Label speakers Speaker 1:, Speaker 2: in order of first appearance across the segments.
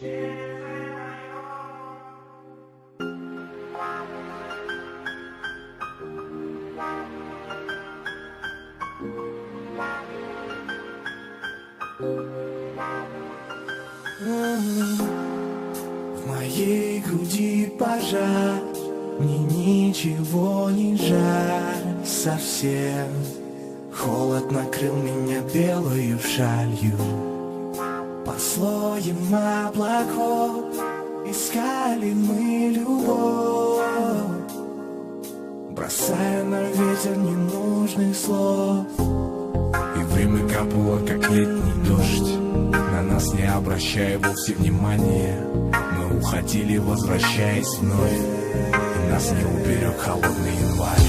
Speaker 1: В моей груди пожар, мне ничего не жаль совсем. Холод накрыл меня белую шалью. Под слоем облаков Искали мы любовь. Бросая на ветер ненужных слов. И время капало, как летний дождь. На нас не обращая вовсе внимания. Мы уходили, возвращаясь вновь. И нас не уберег холодный январь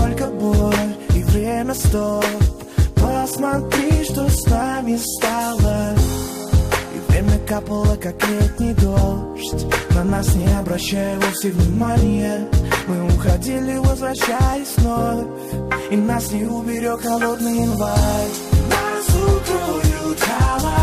Speaker 1: только боль И время стоп. Посмотри, что с нами стало. И время капало, как летний дождь. На нас не обращая вовсе внимания. Мы уходили, возвращаясь вновь. И нас не уберег холодный январь Нас укроют холода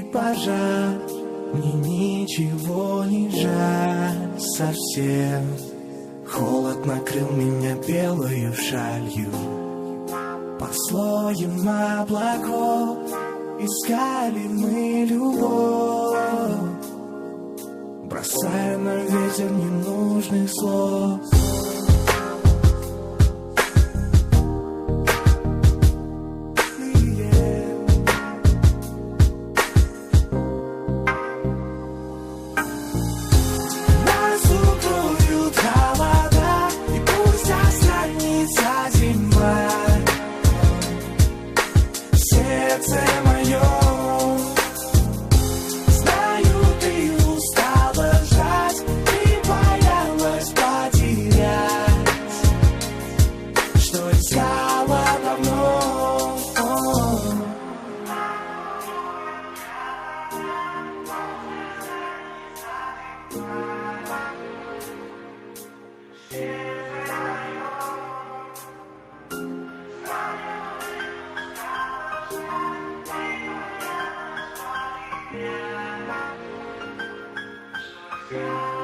Speaker 1: пожар. Мне ничего не жаль совсем. Холод накрыл меня белою шалью. Под слоем облаков Искали мы любовь
Speaker 2: Yeah.